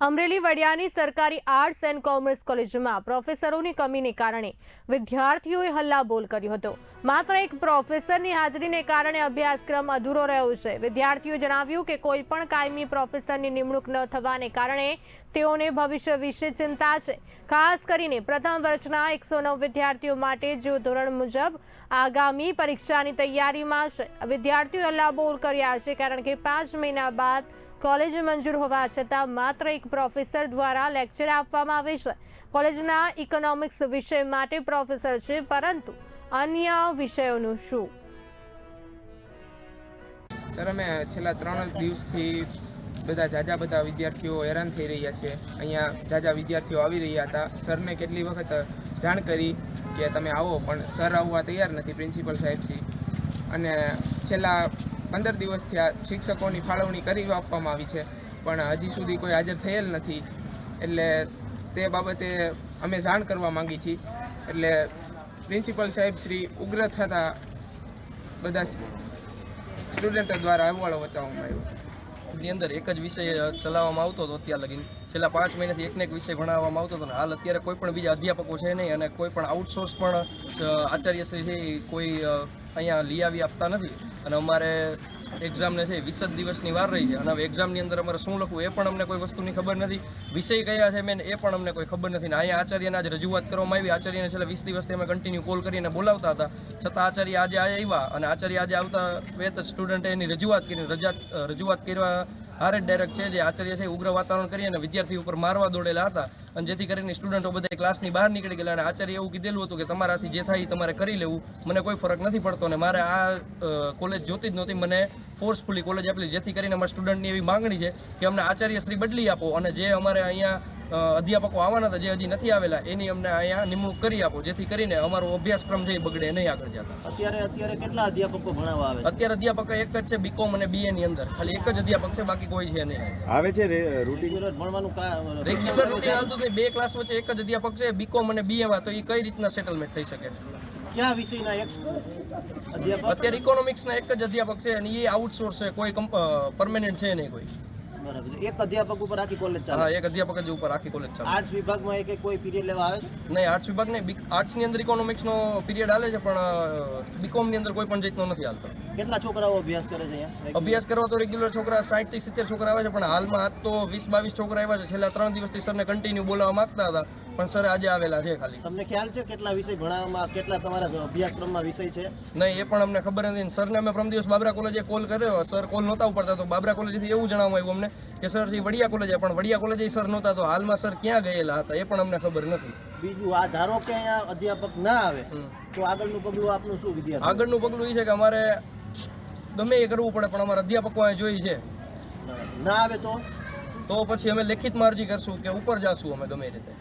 અમરેલી વડિયાની સરકારી arts and commerce કોલેજમાં પ્રોફેસરોની કમીને કારણે વિદ્યાર્થીઓએ હલ્લાબોલ કર્યો હતો. માત્ર એક પ્રોફેસરની હાજરીને કારણે અભ્યાસક્રમ અધૂરો રહ્યો છે. વિદ્યાર્થીઓએ જણાવ્યું કે કોઈ પણ કાયમી પ્રોફેસરની નિમણૂક ન થવાને કારણે તેઓને ભવિષ્ય વિશે ચિંતા છે. ખાસ કરીને પ્રથમ વર્ષના એકસો નવ વિદ્યાર્થીઓ માટે જેઓ ધોરણ મુજબ આગામી પરીક્ષાની તૈયારીમાં છે. વિદ્યાર્થીઓ હલ્લાબોલ કર્યા છે કારણ કે પાંચ મહિના બાદ કોલેજ મંજૂર હોવા છતાં માત્ર એક પ્રોફેસર દ્વારા લેક્ચર આપવામાં આવે છે. કોલેજના ઇકોનોમિક્સ વિષય માટે પ્રોફેસર છે, પરંતુ અન્ય વિષયોનું શું? સર, અમે છેલ્લા ત્રણ દિવસથી બધા જાજા બધા વિદ્યાર્થીઓ હેરાન થઈ રહ્યા છે. અહીંયા જાજા વિદ્યાર્થીઓ આવી રહ્યા હતા. સરને કેટલી વખત જાણ કરી કે તમે આવો, પણ સર આવવા તૈયાર નથી, પ્રિન્સિપલ સાહેબશ્રી અને છેલ્લા પંદર દિવસથી આ શિક્ષકોની ફાળવણી કરી આપવામાં આવી છે. પણ હજી સુધી કોઈ હાજર થયેલ નથી. એટલે તે બાબતે અમે જાણ કરવા માંગી છીએ. એટલે પ્રિન્સિપલ સાહેબ શ્રી ઉગ્ર થતા બધા સ્ટુડન્ટો દ્વારા અહેવાલો વચાવવામાં આવ્યો. ની અંદર એક જ વિષય ચલાવવામાં આવતો હતો અત્યાર લગીન. છેલ્લા પાંચ મહિનાથી એકને એક વિષય ભણાવવામાં આવતો હતો ને હાલ અત્યારે કોઈ પણ બીજા અધ્યાપકો છે નહીં અને કોઈ પણ આઉટસોર્સ પણ આચાર્યશ્રી છે કોઈ અહીંયા લઈ આવી આપતા નથી. અને અમારે એક્ઝામને છે વીસ જ દિવસની વાર રહી છે. અને હવે એક્ઝામની અંદર અમારે શું લખવું એ પણ અમને કોઈ વસ્તુની ખબર નથી. વિષય કયા છે મેન એ પણ અમને કોઈ ખબર નથી. ને અહીંયા આચાર્યને આજે રજૂઆત કરવામાં આવી. આચાર્યને છેલ્લા વીસ દિવસથી અમે કન્ટિન્યુ કોલ કરીને બોલાવતા હતા. છતાં આચાર્ય આજે આવ્યા. અને આચાર્ય આજે આવતા વેત સ્ટુડન્ટે એની રજૂઆત કરી, રજા, રજૂઆત કરવા હારે ડાયરેક્ટ છે જે આચાર્ય છે ઉગ્ર વાતાવરણ કરી અને વિદ્યાર્થી ઉપર મારવા દોડેલા હતા. અને જેથી કરીને સ્ટુડન્ટો બધા ક્લાસની બહાર નીકળી ગયેલા અને આચાર્ય એવું કીધેલું હતું કે તમારાથી જે થાય તમારે કરી લેવું. મને કોઈ ફરક નથી પડતો અને મારે આ કોલેજ જોતી જ નહોતી. મને ફોર્સફુલી કોલેજ આપેલી. જેથી કરીને અમારા સ્ટુડન્ટની એવી માંગણી છે કે અમને આચાર્ય શ્રી બદલી આપો અને જે અમારે અહીંયા અધ્યાપકો આવવાના હતા જે હજી નથી આવેલા એની અમને અહીંયા નિમણૂક કરી આપો જેથી કરીને અમારો અભ્યાસક્રમ જે બગડે નહીં આગળ જતા. અત્યારે અત્યારે કેટલા અધ્યાપકો ભણાવવા આવે અત્યારે અધ્યાપક એક જ છે બીકોમ અને બીએ ની અંદર. ખાલી એક જ અધ્યાપક છે બાકી કોઈ છે નહીં. આવે છે રૂટીન? રેગ્યુલર ભણવાનું રેગ્યુલર રૂટીન હાલતું બે ક્લાસ વચ્ચે એક જ અધ્યાપક છે બીકોમ અને બીએ માં તો એ કઈ રીતના સેટલમેન્ટ થઈ શકે? કયા વિષયના એક અત્યારે ઇકોનોમિક્સ ના એક જ અધ્યાપક છે અને એ આઉટસોર્સ છે કોઈ પરમેનન્ટ છે નહીં કોઈ. બરાબર. એક અધ્યાપક ઉપર આખી કોલેજ ચાલે. હા એક અધ્યાપક જ ઉપર આખી કોલેજ ચાલે. આર્ટ્સ વિભાગમાં એક કોઈ પીરિયડ લેવા આવે છે? નહીં આર્ટ્સ વિભાગ નહીં. આર્ટ્સની અંદર ઇકોનોમિક્સ નો પીરિયડ આવે છે પણ બીકોમની અંદર કોઈ પણ જાતનો નથી હાલતો. કેટલા છોકરાઓ અભ્યાસ કરે છે અહીંયા? અભ્યાસ કરવા તો રેગ્યુલર છોકરા સાઠથી સિત્તેર છોકરા આવે છે પણ હાલમાં આજ તો વીસ બાવીસ છોકરા આવ્યા છે. છેલ્લા ત્રણ દિવસથી સરને કન્ટિન્યુ બોલાવવા માંગતા હતા. પણ સર આજે આવેલા છે ખાલી. તમને ખ્યાલ છે કેટલા વિષય ભણાવવામાં કેટલા તમારા અભ્યાસક્રમમાં વિષય છે? નહીં એ પણ અમને ખબર નથી. સરને અમે પ્રમ દિવસ બાબરા કોલેજે કોલ કર્યો. સર કોલ નહોતા ઉપડતા તો બાબરા કોલેજથી એવું જણાવવામાં આવ્યું અમને કે સર વડિયા કોલેજે પણ વડિયા કોલેજે સર નહોતા તો હાલમાં સર ક્યાં ગયેલા હતા? એ પણ અમને ખબર નથી. બીજું આ ધારો કે અહીંયા અધ્યાપક ના આવે તો આગળનું પગલું આપનું શું વિદ્યાર્થી? આગળનું પગલું એ છે કે અમારે ગમે એ કરવું પડે પણ અમારા અધ્યાપકો અહીંયા જોઈ છે. ના આવે તો? તો પછી અમે લેખિતમાં અરજી કરશું કે ઉપર જાશું અમે ગમે રીતે.